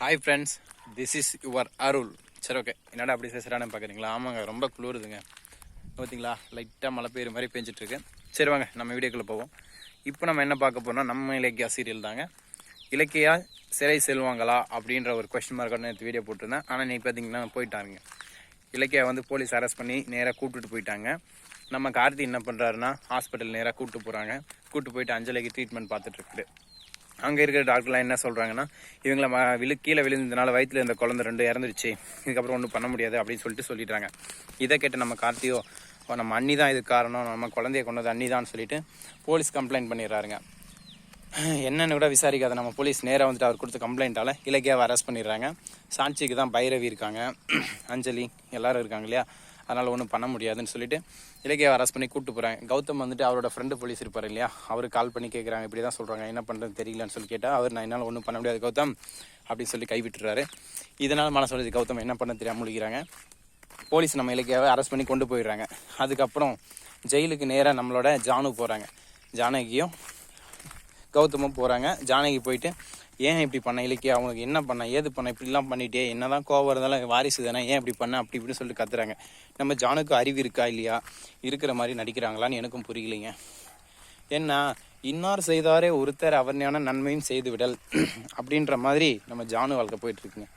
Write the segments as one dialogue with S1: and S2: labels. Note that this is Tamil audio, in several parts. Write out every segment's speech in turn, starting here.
S1: Hi friends this is your Arul சரி ஓகே என்னடா அப்படி பேசுகிறானு பார்க்குறீங்களா ஆமாங்க ரொம்ப குளிருதுங்க. பார்த்தீங்களா லைட்டாக மழை பெய்யுற மாதிரி பெஞ்சிகிட்டுருக்கு சரி வாங்க நம்ம வீடியோக்குள்ளே போவோம். இப்போ நம்ம என்ன பார்க்க போகிறோம் நம்ம இலக்கியா சீரியல் தாங்க. இலக்கியா சிறை செல்வாங்களா அப்படின்ற ஒரு கொஸ்டின் மார்க்கோட நேற்று வீடியோ போட்டிருந்தேன். ஆனால் நீ பார்த்தீங்கன்னா போயிட்டாங்க இலக்கியா வந்து போலீஸ் அரெஸ்ட் பண்ணி நேராக கூப்பிட்டுட்டு போயிட்டாங்க. நம்ம கார்த்தி என்ன பண்ணுறாருன்னா ஹாஸ்பிட்டல் நேராக கூப்பிட்டு போகிறாங்க கூப்பிட்டு போயிட்டு அஞ்சலிக்கு ட்ரீட்மெண்ட் பார்த்துட்டு இருக்குது. அங்கே இருக்கிற டாக்டர்லாம் என்ன சொல்கிறாங்கன்னா இவங்களை ம விழு கீழே விழுந்ததுனால வயிற்றுல இருந்த குழந்தை ரெண்டு இறந்துருச்சு இதுக்கப்புறம் ஒன்றும் பண்ண முடியாது அப்படின்னு சொல்லிட்டு சொல்லிடுறாங்க. இதை கேட்டு நம்ம கார்த்தியோ நம்ம அண்ணி தான் இதுக்கு காரணம் நம்ம குழந்தைய கொண்டது அண்ணி தான் சொல்லிட்டு போலீஸ் கம்ப்ளைண்ட் பண்ணிடுறாருங்க. என்னன்னு கூட விசாரிக்காத நம்ம போலீஸ் நேராக வந்துட்டு அவர் கொடுத்த கம்ப்ளைண்ட்டால் இலக்கியாவை அரெஸ்ட் பண்ணிடுறாங்க. சாட்சிக்கு தான் பைரவி இருக்காங்க. அஞ்சலி எல்லோரும் இருக்காங்க இல்லையா? அதனால் ஒன்றும் பண்ண முடியாதுன்னு சொல்லிட்டு இலக்கியாவை அரெஸ்ட் பண்ணி கூப்பிட்டு போகிறாங்க கௌதம் வந்துட்டு அவரோட ஃப்ரெண்டு போலீஸ் இருப்பார் இல்லையா? அவர் கால் பண்ணி கேட்குறாங்க இப்படி தான் சொல்கிறாங்க என்ன பண்ணுறது தெரியலன்னு சொல்லி கேட்டால் அவர் நான் என்னால் ஒன்றும் பண்ண முடியாது கௌதம் அப்படின்னு சொல்லி கைவிட்டுறாரு இதனால் மனசு சொல்லுது கௌதம் என்ன பண்ண தெரியாமல் முழிக்கிறாங்க. போலீஸ் நம்ம இலக்கியாவை அரெஸ்ட் பண்ணி கொண்டு போயிடுறாங்க. அதுக்கப்புறம் ஜெயிலுக்கு நேராக நம்மளோட ஜானு போகிறாங்க ஜானகியும் கௌதமும் போகிறாங்க ஜானகி போயிட்டு ஏன் இப்படி பண்ண? இலக்கியா அவனுக்கு என்ன பண்ண? ஏது பண்ண? இப்படிலாம் பண்ணிட்டே என்னதான் கோவம் இருந்தாலும் வாரிசு தானே ஏன் இப்படி பண்ண? அப்படி இப்படின்னு சொல்லிட்டு கத்துறாங்க. நம்ம ஜானுக்கு அறிவு இருக்கா இல்லையா? இருக்கிற மாதிரி நடிக்கிறாங்களான்னு எனக்கும் புரியலைங்க. ஏன்னா இன்னார் செய்தாரே ஒருத்தர் அவர்ஞான நன்மையும் செய்து விடல். அப்படின்ற மாதிரி நம்ம ஜானு வாழ்க்கை போயிட்டு இருக்குங்க.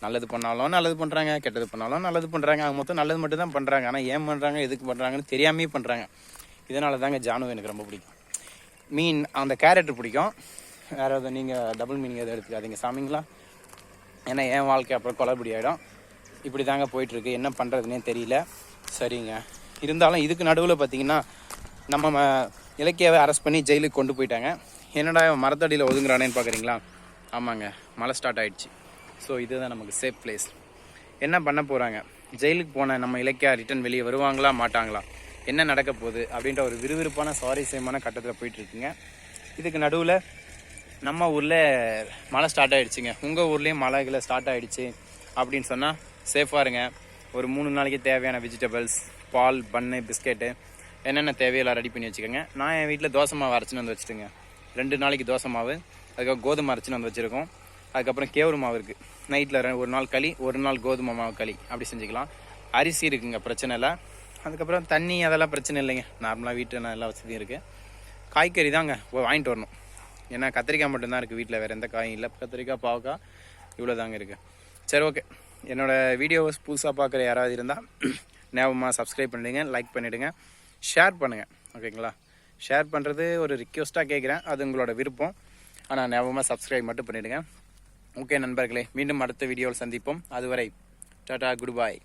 S1: நல்லது பண்ணாலும் நல்லது பண்ணுறாங்க கெட்டது பண்ணாலும் நல்லது பண்ணுறாங்க அவங்க மொத்தம் நல்லது மட்டும் தான் பண்ணுறாங்க ஆனால் ஏன் பண்ணுறாங்க எதுக்கு பண்ணுறாங்கன்னு தெரியாமே பண்ணுறாங்க இதனால தாங்க ஜானு எனக்கு ரொம்ப பிடிக்கும். மீன் அந்த கேரக்டர் பிடிக்கும். வேற எதுவும் நீங்கள் டபுள் மீனிங் எதுவும் எடுத்துக்காதீங்க. சாமிங்களா? ஏன்னா என் வாழ்க்கை அப்புறம் குழப்படி ஆகிடும் இப்படி தாங்க போயிட்டுருக்கு. என்ன பண்ணுறதுனே தெரியல. சரிங்க. இருந்தாலும் இதுக்கு நடுவில் பார்த்தீங்கன்னா நம்ம ம- இலக்கியாவை அரெஸ்ட் பண்ணி ஜெயிலுக்கு கொண்டு போயிட்டாங்க. என்னடா மரத்தடியில் ஒதுங்குறானேன்னு பார்க்குறீங்களா ஆமாங்க. மழை ஸ்டார்ட் ஆயிடுச்சு. ஸோ இதுதான் நமக்கு சேஃப் பிளேஸ் என்ன பண்ண போகிறாங்க ஜெயிலுக்கு போன நம்ம இலக்கியா ரிட்டர்ன் வெளியே வருவாங்களா மாட்டாங்களா? என்ன நடக்க போகுது? அப்படின்ற ஒரு விறுவிறுப்பான சுவாரஸ்யமான கட்டத்தில் போயிட்டுருக்குங்க. இதுக்கு நடுவில் நம்ம ஊரில் மழை ஸ்டார்ட் ஆகிடுச்சிங்க உங்கள் ஊர்லேயும் மழைகளை ஸ்டார்ட் ஆகிடுச்சு அப்படின்னு சொன்னால் சேஃபாக இருங்க. ஒரு மூணு நாளைக்கு தேவையான வெஜிடபிள்ஸ் பால் பன்னு பிஸ்கெட்டு என்னென்ன தேவையெல்லாம் ரெடி பண்ணி வச்சுக்கோங்க. நான் என் வீட்டில் தோசை மாவு அரைச்சின்னு வந்து வச்சுட்டுங்க. ரெண்டு நாளைக்கு தோசை மாவு அதுக்கப்புறம் கோதுமை அரைச்சின்னு வந்து வச்சுருக்கோம். அதுக்கப்புறம் கேவுரு மாவு இருக்குது நைட்டில் ஒரு நாள் களி ஒரு நாள் கோதுமை மாவு களி. அப்படி செஞ்சுக்கலாம். அரிசி இருக்குங்க பிரச்சனை இல்லை. அதுக்கப்புறம் தண்ணி அதெல்லாம் பிரச்சனை இல்லைங்க. நார்மலாக வீட்டில் எல்லா வசதியும் இருக்குது காய்கறி தாங்க வாங்கிட்டு வரணும். ஏன்னா கத்திரிக்காய் மட்டும்தான் இருக்குது வீட்டில் வேறு எந்த காயும் இல்லை. கத்திரிக்காய் பாவக்காய் இவ்வளோ தாங்க இருக்குது சரி ஓகே என்னோடய வீடியோஸ் புதுசாக பார்க்குற யாராவது இருந்தால் ஞாபகமாக சப்ஸ்கிரைப் பண்ணிடுங்க லைக் பண்ணிவிடுங்க ஷேர் பண்ணுங்கள் ஓகேங்களா ஷேர் பண்ணுறது ஒரு ரிக்வெஸ்ட்டாக கேட்குறேன் அது உங்களோட விருப்பம். ஆனால் ஞாபகமாக சப்ஸ்கிரைப் மட்டும் பண்ணிவிடுங்க ஓகே நண்பர்களே மீண்டும் அடுத்த வீடியோவில் சந்திப்போம். அதுவரை டாடா குட் பாய்